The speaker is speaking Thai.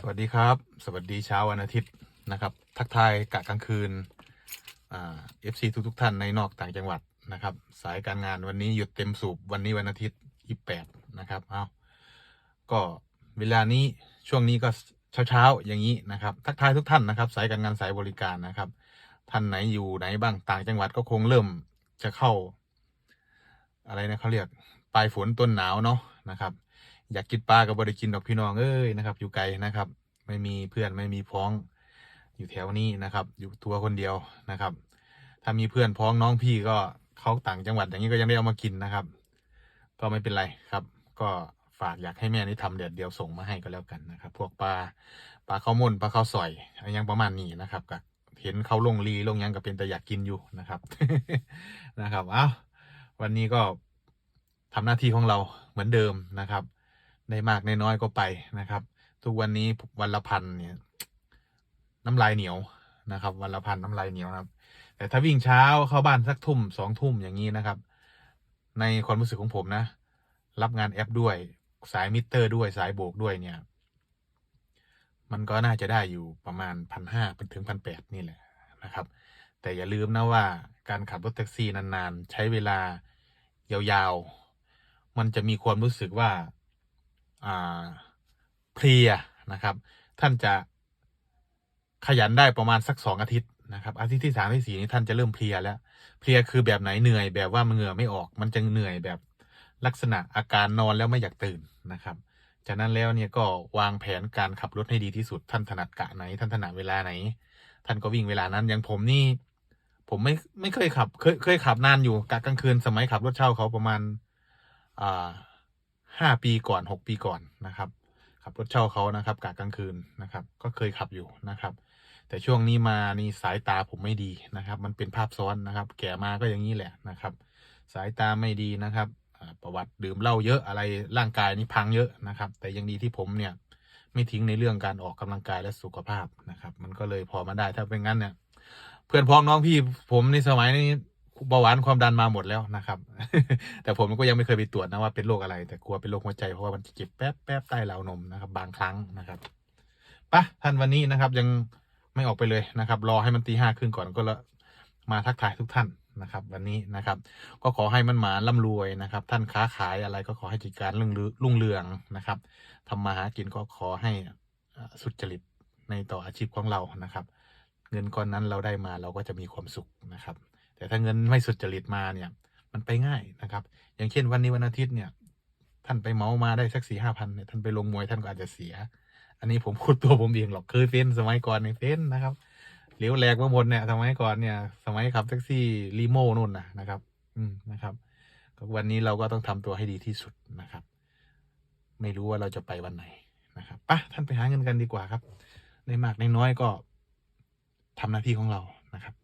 สวัสดีครับ สวัสดีเช้าวันอาทิตย์นะครับ ทักทายกะกลางคืนเอฟซีทุกทุกท่านในนอกต่างจังหวัดนะครับ สายการงานวันนี้หยุดเต็มสูบวันนี้วันอาทิตย์ยี่แปดนะครับเอาก็เวลานี้ช่วงนี้ก็เช้าเช้าอย่างนี้นะครับ ทักทายทุกท่านนะครับ สายการงานสายบริการนะครับ ท่านไหนอยู่ไหนบ้างต่างจังหวัดก็คงเริ่มจะเข้า อะไรนะเขาเรียกปลายฝนต้นหนาวเนาะนะครับ อยากกินปลากับบริกินดอกพี่น้องเอ้ยนะครับ อยู่ไกลนะครับ ไม่มีเพื่อนไม่มีพ้อง อยู่แถวนี้นะครับ อยู่ตัวคนเดียวนะครับ ถ้ามีเพื่อนพ้องน้องพี่ก็เขาต่างจังหวัดอย่างนี้ก็ยังได้เอามากินนะครับ ก็ไม่เป็นไรครับ ก็ฝากอยากให้แม่นี่ทำเด็ดเดียวส่งมาให้ก็แล้วกันนะครับ พวกปลาปลาข้าวม่นปลาข้าวสอยอะไรยังประมาณนี้นะครับก็เห็นเขาลงรีลงยังก็เป็นแต่อยากกินอยู่นะครับนะครับ เอ้าวันนี้ก็ทำหน้าที่ของเราเหมือนเดิมนะครับ ได้มากได้น้อยก็ไปนะครับ ทุกวันนี้วันละพันเนี่ยน้ำลายเหนียวนะครับ วันละพันน้ำลายเหนียวนะครับ แต่ถ้าวิ่งเช้าเข้าบ้านสักทุ่มสองทุ่มอย่างนี้นะครับ ในความรู้สึกของผมนะ รับงานแอปด้วยสายมิเตอร์ด้วยสายโบกด้วยเนี่ย มันก็น่าจะได้อยู่ประมาณพันห้าเป็นถึงพันแปดนี่แหละนะครับ แต่อย่าลืมนะว่าการขับรถแท็กซี่นานๆ ใช้เวลายาวๆ มันจะมีความรู้สึกว่าอ่า เพลียนะครับ ท่านจะขยันได้ประมาณสักสองอาทิตย์นะครับ อาทิตย์ที่สามที่สี่นี้ท่านจะเริ่มเพลียแล้ว เพลียคือแบบไหนเหนื่อยแบบว่ามันเหงื่อไม่ออก มันจะเหนื่อยแบบลักษณะอาการนอนแล้วไม่อยากตื่นนะครับ จากนั้นแล้วเนี่ยก็วางแผนการขับรถให้ดีที่สุด ท่านถนัดกะไหน ท่านถนัดเวลาไหน ท่านก็วิ่งเวลานั้น อย่างผมนี่ ผมไม่ไม่เคยขับ เคยเคยขับนานอยู่กะกลางคืนสมัยขับรถเช่าเขาประมาณ อ่า ห้าปีก่อนหกปีก่อนนะครับขับรถเช่าเขานะครับกะกลางคืนนะครับ ก็เคยขับอยู่นะครับ แต่ช่วงนี้มานี่สายตาผมไม่ดีนะครับ มันเป็นภาพซ้อนนะครับ แก่มาก็อย่างนี้แหละนะครับ สายตาไม่ดีนะครับประวัติดื่มเหล้าเยอะอะไรร่างกายนี่พังเยอะนะครับ แต่ยังดีที่ผมเนี่ยไม่ทิ้งในเรื่องการออกกำลังกายและสุขภาพนะครับ มันก็เลยพอมาได้ถ้าเป็นงั้นเนี่ยเพื่อนพ้องน้องพี่ผมในสมัยนี้ เบาหวานความดันมาหมดแล้วนะครับ แต่ผมก็ยังไม่เคยไปตรวจนะว่าเป็นโรคอะไร แต่กลัวเป็นโรคหัวใจเพราะว่ามันจะเจ็บแป๊บแป๊บใต้เหลานมนะครับ บางครั้งนะครับปะท่านวันนี้นะครับยังไม่ออกไปเลยนะครับ รอให้มันตีห้าครึ่งก่อนก็ละมาทักทายทุกท่านนะครับ วันนี้นะครับ ก็ขอให้มันหมาร่ำรวยนะครับ ท่านค้าขายอะไรก็ขอให้กิจการรุ่งเรืองรุ่งเรืองนะครับทำมาหากินก็ขอให้สุจริตในต่ออาชีพของเรานะครับ เงินก้อนนั้นเราได้มาเราก็จะมีความสุขนะครับ แต่ถ้าเงินไม่สุจริตมาเนี่ยมันไปง่ายนะครับ อย่างเช่นวันนี้วันอาทิตย์เนี่ย ท่านไปเมามาได้สักสี่ห้าพันเนี่ยท่านไปลงมวยท่านก็อาจจะเสีย อันนี้ผมพูดตัวผมเองหรอกเคยเป็นสมัยก่อนในยเป็นนะครับเหลวแหลกมาหมดเนี่ยสมัยก่อนเนี่ย สมัยขับแท็กซี่รีโม่นู่นนะนะครับ อืมนะครับวันนี้เราก็ต้องทำตัวให้ดีที่สุดนะครับ ไม่รู้ว่าเราจะไปวันไหนนะครับปะท่านไปหาเงินกันดีกว่าครับ ในมากในน้อยก็ทำหน้าที่ของเรานะครับ